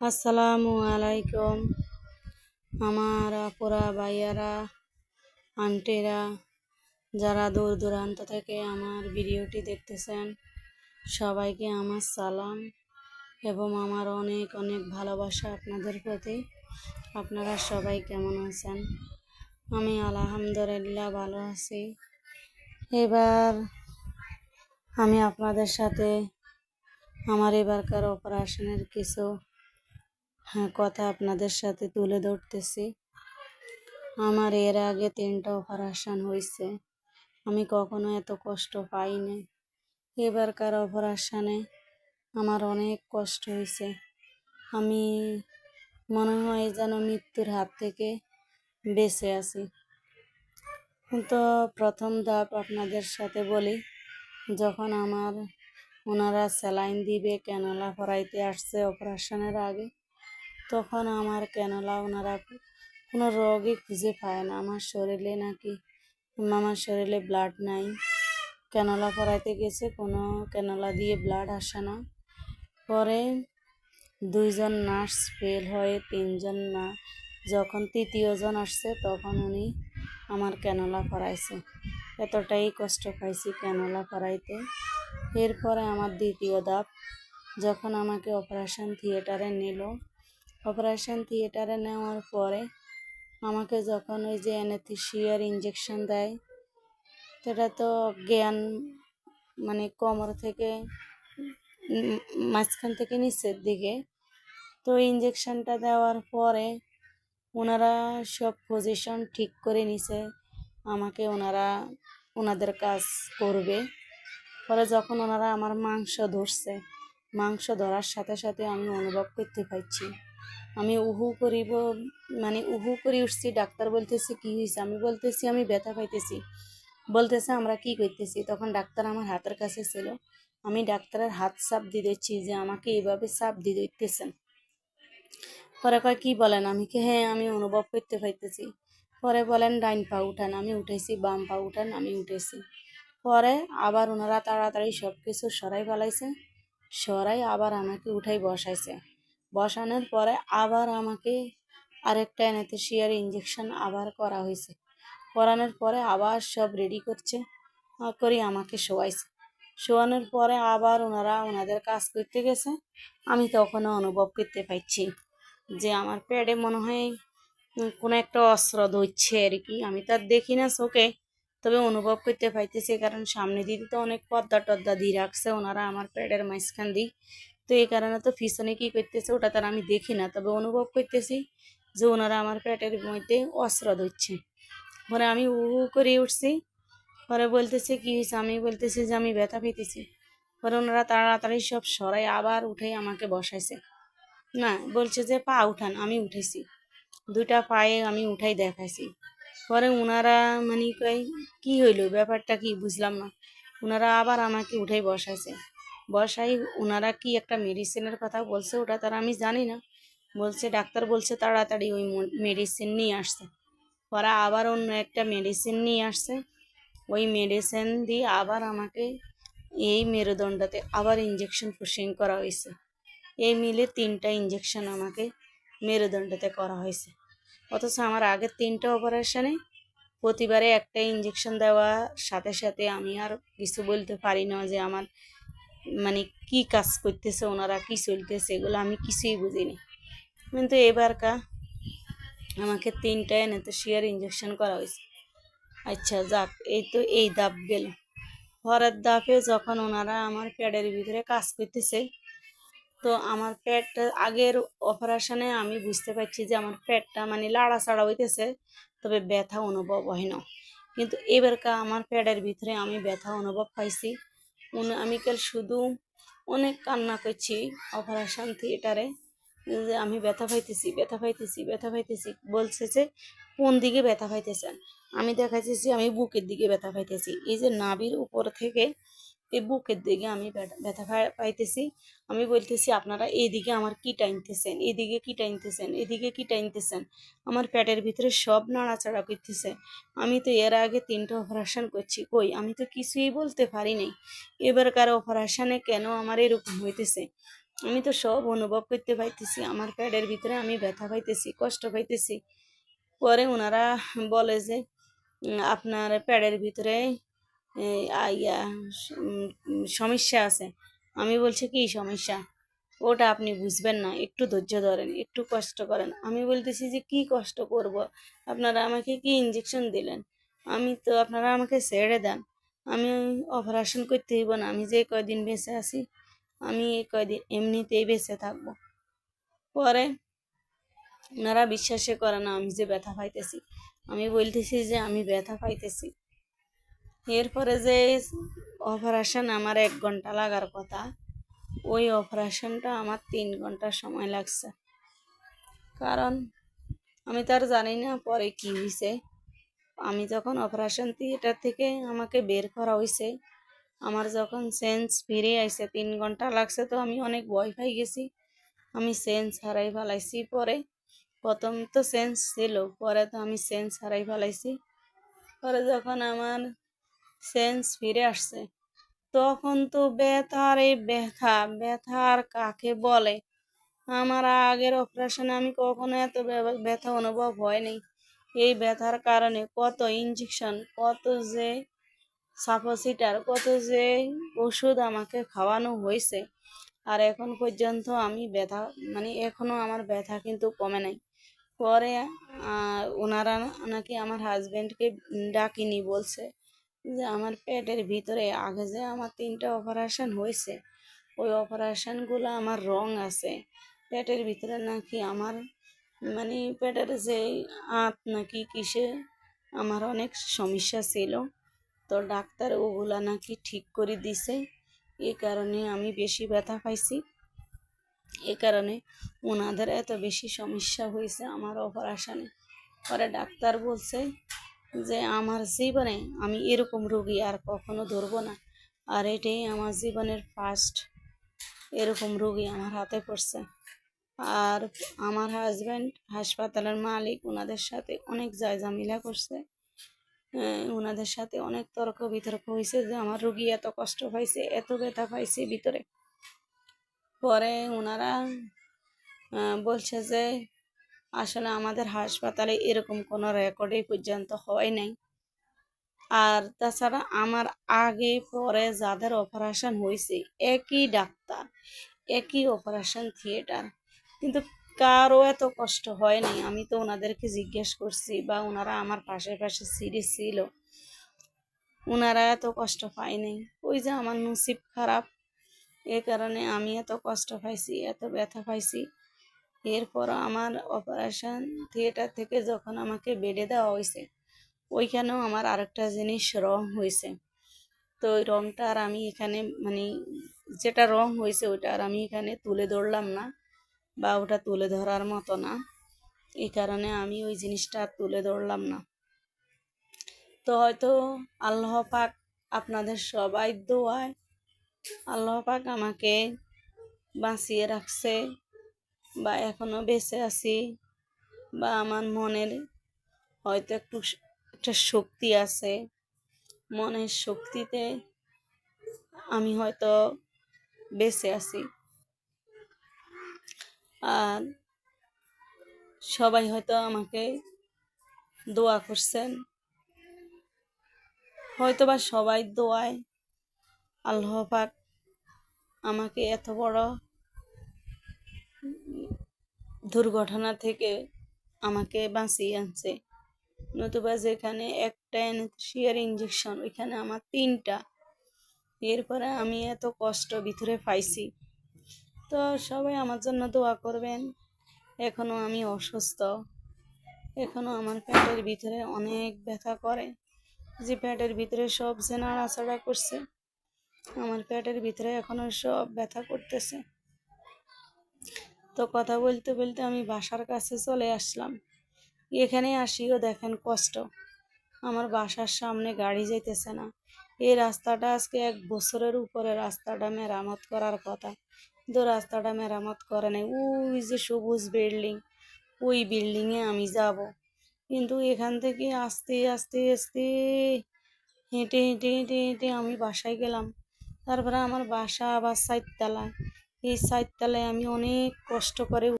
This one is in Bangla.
আসসালামু আলাইকুম। আমার আপুরা, ভাইয়ারা, আন্টিরা, যারা দূর দূরান্ত থেকে আমার ভিডিওটি দেখতেছেন, সবাইকে আমার সালাম এবং আমার অনেক অনেক ভালোবাসা আপনাদের প্রতি। আপনারা সবাই কেমন আছেন? আমি আলহামদুলিল্লাহ ভালো আছি। এবার আমি আপনাদের সাথে আমার এবারকার অপারেশনের কিছু কথা আপনাদের সাথে তুলে ধরতেছি। আমার এর আগে তিনটা অপারেশন হয়েছে আমি কখনো এত কষ্ট পাইনি। এবারকার অপারেশানে আমার অনেক কষ্ট হয়েছে আমি মনে হয় যেন মৃত্যুর হাত থেকে বেঁচে আছি। তো প্রথম ধাপ আপনাদের সাথে বলি, যখন আমার ওনারা স্যালাইন দিবে, ক্যানোলা ফরাইতে আসছে অপারেশনের আগে তখন আমার ক্যানোলা ওনারা কোনো রোগই খুঁজে পায় না। আমার শরীরে নাকি, আমার শরীরে ব্লাড নাই। ক্যানোলা পরাইতে গেছে, কোনো ক্যানোলা দিয়ে ব্লাড আসে না। পরে দুইজন নার্স ফেল হয়ে তিনজন না, যখন তৃতীয়জন আসছে, তখন উনি আমার ক্যানোলা পরাইছে এতটাই কষ্ট পাইছি ক্যানোলা পরাইতে এরপরে আমার দ্বিতীয় ধাপ, যখন আমাকে অপারেশন থিয়েটারে নিল অপারেশন থিয়েটারে নেওয়ার পরে আমাকে যখন ওই যে অ্যানেথিসিয়ার ইঞ্জেকশন দেয়, সেটা তো জ্ঞান মানে কোমর থেকে মাঝখান থেকে নিচের দিকে। তো ইঞ্জেকশনটা দেওয়ার পরে ওনারা সব পজিশন ঠিক করে নিছে, আমাকে ওনারা, ওনাদের কাজ করবে। পরে যখন ওনারা আমার মাংস ধরছে, মাংস ধরার সাথে সাথে আমি অনুভব করতে পারছি। আমি উহু করিব মানে উহু করে উঠছি, ডাক্তার বলতেছে, কি হয়েছে আমি বলতেছি, আমি ব্যথা পাইতেছি। বলতেছে, আমরা কি করতেছি? তখন ডাক্তার আমার হাতের কাছে ছিল। আমি ডাক্তারের হাত সাপ দিয়ে দিচ্ছি যে, আমাকে এইভাবে সাপ দিয়ে দিতেছেন। পরে কয়, কি বলেন? আমি কি হ্যাঁ আমি অনুভব করতে পাইতেছি। পরে বলেন, ডাইন পা উঠান। আমি উঠেছি বাম পা উঠান, আমি উঠেছি পরে আবার ওনারা তাড়াতাড়ি সব কিছু সরাই ফেলাইছে, সরাই আবার আমাকে উঠাই বসাইছে। বসানোর পরে আবার আমাকে আরেকটা অ্যানেথেসিয়ার ইঞ্জেকশন আবার করা হয়েছে। করানোর পরে আবার সব রেডি করছে করি আমাকে শোয়াইছে। শোয়ানোর পরে আবার ওনারা ওনাদের কাজ করতে গেছে, আমি তখনও অনুভব করতে পারছি যে আমার প্যাডে মনে হয় কোনো একটা অস্ত্র ধরছে আর কি। আমি তো আর দেখি না চোখে, তবে অনুভব করতে পাইতেছি কারণ সামনে দিদি তো অনেক পর্দা টর্দা দিয়ে রাখছে ওনারা আমার প্যাডের মাঝখান দিই তো এই কারণে তো পিছনে কী করতেছে ওটা তার আমি দেখি না। তবে অনুভব করতেছি যে ওনারা আমার পেটের মধ্যে অস্ত্র ধরছে। পরে আমি উ করে উঠছি। পরে বলতেছে কী হয়েছে? আমি বলতেছি যে আমি ব্যথা পেতেছি। পরে ওনারা তাড়াতাড়ি সব সরাই আবার উঠে আমাকে বসাইছে। না, বলছে যে পা উঠান, আমি উঠেছি। দুটা পায়ে আমি উঠাই দেখাইছি। পরে ওনারা মানে কই কী হইল? ব্যাপারটা কি বুঝলাম না। ওনারা আবার আমাকে উঠাই বসাইছে। বসাই ওনারা কি একটা মেডিসিনের কথা বলছে, ওটা তারা আমি জানি না। বলছে, ডাক্তার বলছে তাড়াতাড়ি ওই মেডিসিন নিয়ে আসছে পরে আবার অন্য একটা মেডিসিন নিয়ে আসছে। ওই মেডিসিন দিয়ে আবার আমাকে এই মেরুদণ্ডতে আবার ইঞ্জেকশন পুশিং করা হয়েছে। এই মিলে তিনটা ইঞ্জেকশন আমাকে মেরুদণ্ডতে করা হয়েছে। অথচ আমার আগের তিনটা অপারেশনে প্রতিবারে একটা ইঞ্জেকশন দেওয়ার সাথে সাথে আমি আর কিছু বলতে পারি না যে আমার মানে কি কাজ করতেছে, ওনারা কি চলতেছে, এগুলো আমি কিছুই বুঝিনি। কিন্তু এবারকা আমাকে তিনটায় তিনটা তো শিয়ার ইঞ্জেকশন করা হয়েছে। আচ্ছা যাক, এই তো এই দাপ গেল। পরের দাপে যখন ওনারা আমার প্যাডের ভিতরে কাজ করতেছে, তো আমার পেটটা আগের অপারেশনে আমি বুঝতে পারছি যে আমার পেটটা মানে লাড়াচাড়া হইতেছে, তবে ব্যথা অনুভব হয় না। কিন্তু এবারকা আমার প্যাডের ভিতরে আমি ব্যথা অনুভব পাইছি। আমি কাল শুধু অনেক কান্না করছি অপারেশন থিয়েটারে যে আমি ব্যথা পাইতেছি ব্যথা পাইতেছি ব্যথা পাইতেছি। বলছে যে, কোন দিকে ব্যথা পাইতেছেন? আমি দেখাইতেছি, আমি বুকের দিকে ব্যথা পাইতেছি। এই যে নাভির উপর থেকে এই বুকের দিকে আমি ব্যথা পাইতেছি। আমি বলতেছি, আপনারা এইদিকে আমার কি টাইনতেছেন? এদিকে কি টাইনতেছেন? এদিকে কি টাইনতেছেন? আমার পেটের ভিতরে সব নাড়াচাড়া করতেছে। আমি তো এর আগে তিনটা অপারেশন করছি। কই? আমি তো কিছুই বলতে পারি নাই। এবারকার অপারেশনে কেন আমার এরকম হইতেছে? আমি তো সব অনুভব করতে পাইতেছি। আমার পেটের ভিতরে আমি ব্যথা পাইতেছি, কষ্ট পাইতেছি। পরে ওনারা বলে যে আপনার পেটের ভিতরে উম, সমস্যা আছে। আমি বলছি কি সমস্যা? ওটা আপনি বুঝবেন না। একটু ধৈর্য ধরেন একটু কষ্ট করেন। আমি বলতেছি যে কি কষ্ট করব? আপনারা আমাকে কি ইঞ্জেকশন দিলেন? আমি তো আপনারা আমাকে ছেড়ে দেন। আমি অপারেশন করতে হইব না। আমি যে কয়দিন বেঁচে আছি আমি এই কয়দিন এমনিতেই বেঁচে থাকব। পরে ওনারা বিশ্বাসে করে না আমি যে ব্যথা পাইতেছি। আমি বলতেছি যে আমি ব্যথা পাইতেছি। এরপরে যে অপারেশন আমার এক ঘণ্টা লাগার কথা, ওই অপারেশনটা আমার তিন ঘণ্টা সময় লাগছে। কারণ আমি তার জানি না পরে কি হয়েছে আমি যখন অপারেশন থিয়েটার থেকে আমাকে বের করা হয়েছে আমার যখন সেন্স ফিরে আইছে, তিন ঘণ্টা লাগছে তো আমি অনেক ভয় পাই গেছি। আমি সেন্স হারাই ফেলাইছি পরে। প্রথম তো সেন্স ছিল, পরে তো আমি সেন্স হারাই ফেলাইছি। পরে যখন আমার সেন্স ফিরে আসছে। তখন তো ব্যথার এই ব্যথা, ব্যথার কাকে বলে? আমার আগের অপারেশনে আমি কখনো এত ব্যা- ব্যথা অনুভব হয়নি। এই ব্যথার কারণে কত ইঞ্জেকশন কত যে সাপোসিটার কত যে ওষুধ আমাকে খাওয়ানো হয়েছে। আর এখন পর্যন্ত আমি ব্যথা মানে এখনও আমার ব্যথা কিন্তু কমে নাই। পরে ওনারা নাকি আমার হাজবেন্ডকে ডাকিনি বলছে। যে আমার পেটের ভিতরে আগে যে আমার তিনটা অপারেশন হয়েছে, ওই অপারেশনগুলো আমার রং আছে। পেটের ভিতরে নাকি আমার মানে পেটের যে আঁত নাকি কিসে, আমার অনেক সমস্যা ছিল। তো ডাক্তার ওগুলা নাকি ঠিক করে দিছে। এই কারণে আমি বেশি ব্যথা পাইছি। এ কারণে ওনাদের এত বেশি সমস্যা হয়েছে আমার অপারেশনে পরে ডাক্তার বলছে যে আমার জীবনে আমি এরকম রোগী আর কখনো ধরবো না। আর এটাই আমার জীবনের ফার্স্ট এরকম রোগী আমার হাতে পড়ছে। আর আমার হাজব্যান্ড হাসপাতালের মালিক ওনাদের সাথে অনেক জায়জামিলা করছে। ওনাদের সাথে অনেক তর্ক বিতর্ক হয়েছে যে আমার রুগী এত কষ্ট পাইছে, এত ব্যথা পাইছে ভিতরে। পরে ওনারা বলছে যে আসলে আমাদের হাসপাতালে এরকম কোনো রেকর্ডই পর্যন্ত হয় নাই। আর তাছাড়া আমার আগে পরে যাদের অপারেশন হয়েছে একই ডাক্তার, একই অপারেশন থিয়েটার কিন্তু কারও এত কষ্ট হয় নাই। আমি তো ওনাদেরকে জিজ্ঞেস করছি বা ওনারা আমার পাশে পাশে সিরিজ ছিল, ওনারা এত কষ্ট পায় নাই। ওই যে আমার নসিব খারাপ, এ কারণে আমি এত কষ্ট পাইছি, এত ব্যথা পাইছি। এরপর আমার অপারেশন থিয়েটার থেকে যখন আমাকে বেডে দেওয়া হয়েছে ওইখানেও আমার আরেকটা জিনিস রং হয়েছে তো ওই রংটা আর আমি এখানে মানে যেটা রং হয়েছে ওইটা আর আমি এখানে তুলে ধরলাম না বা ওটা তুলে ধরার মতো না। এই কারণে আমি ওই জিনিসটা আর তুলে ধরলাম না। তো হয়তো আল্লাহ পাক আপনাদের সবাই দোয়ায়, আল্লাহ পাক আমাকে বাঁচিয়ে রাখছে। বা এখনও বেঁচে আছি বা আমার মনের হয়তো একটু একটা শক্তি আছে। মনের শক্তিতে আমি হয়তো বেঁচে আছি। আর সবাই হয়তো আমাকে দোয়া করছেন। হয়তো বা সবাই দোয়ায় আল্লাহ পাক আমাকে এত বড় দুর্ঘটনা থেকে আমাকে বাঁচিয়ে আনছে। নতুবা যেখানে একটা অ্যানেস্থেসিয়ার ইঞ্জেকশন ওইখানে আমার তিনটা। এরপরে আমি এত কষ্ট ভিতরে পাইছি। তো সবাই আমার জন্য দোয়া করবেন। এখনও আমি অসুস্থ। এখনও আমার পেটের ভিতরে অনেক ব্যথা করে। যে পেটের ভিতরে সব যে নাড়াচাড়া করছে, আমার পেটের ভিতরে এখনও সব ব্যথা করতেছে। তো কথা বলতে বলতে আমি বাসার কাছে চলে আসলাম। এখানে আসিও দেখেন কষ্ট। আমার বাসার সামনে গাড়ি যাইতেছে না। এই রাস্তাটা আজকে এক বছরের উপরে রাস্তাটা মেরামত করার কথা। কিন্তু রাস্তাটা মেরামত করে নাই। ওই যে সবুজ বিল্ডিং, ওই বিল্ডিংয়ে আমি যাব। কিন্তু এখান থেকে আস্তে আস্তে আস্তে হেঁটে হেঁটে হেঁটে হেঁটে আমি বাসায় গেলাম। তারপরে আমার বাসা আবার চারতলায় এই সাইডতলায় আমি অনেক কষ্ট করে